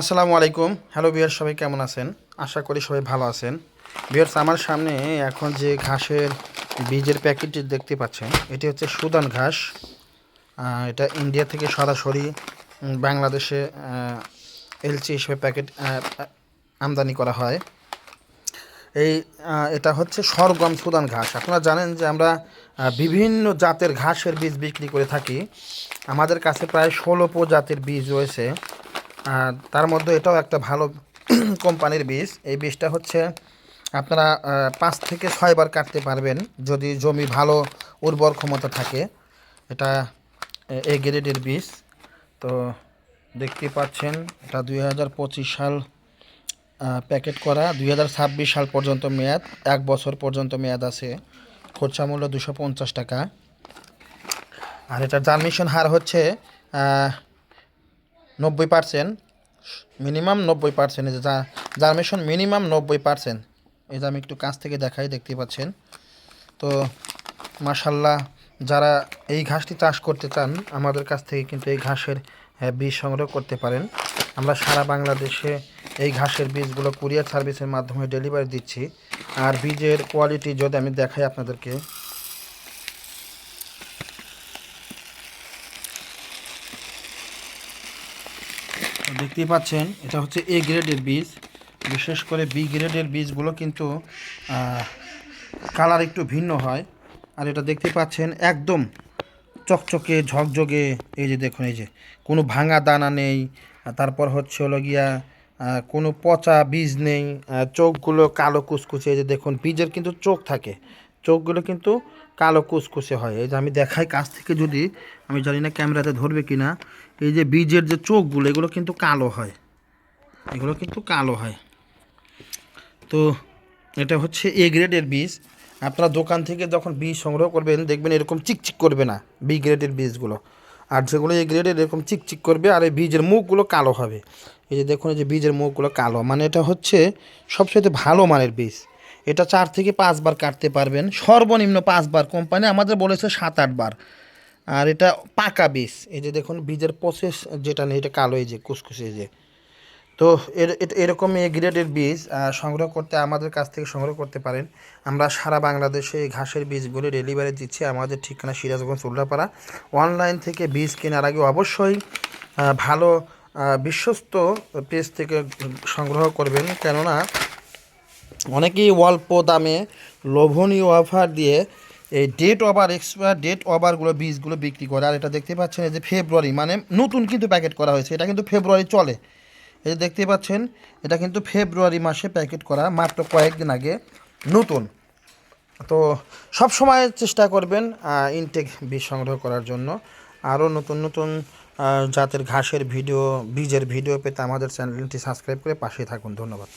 আসসালামু আলাইকুম। হ্যালো বিয়ার সবাই কেমন আছেন? আশা করি সবাই ভালো আছেন। বিয়ার্স আমার সামনে এখন যে ঘাসের বীজের প্যাকেটটি দেখতে পাচ্ছেন, এটি হচ্ছে সুদান ঘাস। এটা ইন্ডিয়া থেকে সরাসরি বাংলাদেশে এলচি হিসেবে প্যাকেট আমদানি করা হয়। এই এটা হচ্ছে সরগম সুদান ঘাস। আপনারা জানেন যে আমরা বিভিন্ন জাতের ঘাসের বীজ বিক্রি করে থাকি। আমাদের কাছে প্রায় ষোলো প্রজাতির বীজ রয়েছে। আর তার মধ্যে এটাও একটা ভালো কোম্পানির বীজ। এই বীজটা হচ্ছে আপনারা পাঁচ থেকে ছয়বার কাটতে পারবেন যদি জমি ভালো উর্বর ক্ষমতা থাকে। এটা, এ- গ্রেডের বীজ। তো দেখতে পাচ্ছেন, এটা দুই হাজার পঁচিশ সাল প্যাকেট করা। দুই হাজার ছাব্বিশ সাল পর্যন্ত মেয়াদ, এক বছর পর্যন্ত মেয়াদ আছে। খরচা মূল্য দুশো টাকা। আর এটার জার্মিশন হার হচ্ছে নব্বই পার্সেন্ট মিনিমাম নব্বই পার্সেন্ট এই যে জার্মেশন মিনিমাম নব্বই পার্সেন্ট এই যে আমি একটু কাছ থেকে দেখাই দেখতে পাচ্ছেন। তো মাসাল্লাহ যারা এই ঘাসটি চাষ করতে চান, আমাদের কাছ থেকে কিন্তু এই ঘাসের বীজ সংগ্রহ করতে পারেন। আমরা সারা বাংলাদেশে এই ঘাসের বীজগুলো কুরিয়ার সার্ভিসের মাধ্যমে ডেলিভারি দিচ্ছি। আর বীজের কোয়ালিটি যদি আমি দেখাই আপনাদেরকে দেখতেই পাচ্ছেন, এটা হচ্ছে এ গ্রেডের বীজ। বিশেষ করে বি গ্রেডের বীজগুলো কিন্তু কালার একটু ভিন্ন হয়। আর এটা দেখতে পাচ্ছেন, একদম চকচকে, ঝকঝকে, এই যে দেখুন, এই যে কোনো ভাঙা দানা নেই। তারপর হচ্ছে হলো গিয়া কোনো পচা বীজ নেই। চোখগুলো কালো কুচকুচে এই যে দেখুন, বীজের কিন্তু চোখ থাকে। চোখগুলো কিন্তু কালো কুচকুচে হয়। এই যে আমি দেখাই কাছ থেকে যদি, আমি জানি না ক্যামেরাতে ধরবে কি না এই যে বীজের যে চোখগুলো, এগুলো কিন্তু কালো হয়। এগুলো কিন্তু কালো হয়। তো এটা হচ্ছে এ গ্রেডের বীজ। আপনারা দোকান থেকে যখন বীজ সংগ্রহ করবেন, দেখবেন এরকম চিকচিক করবে না বি গ্রেডের বীজগুলো। আর যেগুলো এ গ্রেডের, এরকম চিকচিক করবে আর এই বীজের মুখগুলো কালো হবে। এই যে দেখুন, এই যে বীজের মুখগুলো কালো। মানে এটা হচ্ছে সবচেয়ে ভালো মানের বীজ। এটা চার থেকে পাঁচবার কাটতে পারবেন। সর্বনিম্ন পাঁচবার কোম্পানি আমাদের বলেছে সাত আটবার আর এটা পাকা বীজ। এই যে দেখুন, বীজের প্রসেস যেটা নেই, এটা কালো, এই যে কুসকুসে যে। তো এর এরকম এ গ্রেডের বীজ সংগ্রহ করতে আমাদের কাছ থেকে সংগ্রহ করতে পারেন। আমরা সারা বাংলাদেশে এই ঘাসের বীজগুলি ডেলিভারি দিচ্ছি আমাদের ঠিকানা সিরাজগঞ্জ উল্লাপাড়া অনলাইন থেকে বীজ কেনার আগে অবশ্যই ভালো বিশ্বস্ত পেজ থেকে সংগ্রহ করবেন। কেননা অনেকেই অল্প দামে লোভনীয় অফার দিয়ে এই ডেট ওভার এক্সপায়ার ডেট ওভারগুলো বীজগুলো বিক্রি করে। আর এটা দেখতে পাচ্ছেন এই যে ফেব্রুয়ারি মানে নতুন কিন্তু প্যাকেট করা হয়েছে। এটা কিন্তু ফেব্রুয়ারি চলে। এই যে দেখতে পাচ্ছেন, এটা কিন্তু ফেব্রুয়ারি মাসে প্যাকেট করা, মাত্র কয়েকদিন আগে নতুন। তো সব সময় চেষ্টা করবেন ইনটেক বীজ সংগ্রহ করার জন্য। আরও নতুন নতুন জাতের ঘাসের ভিডিও, বীজের ভিডিও পেতে আমাদের চ্যানেলটি সাবস্ক্রাইব করে পাশে থাকুন। ধন্যবাদ।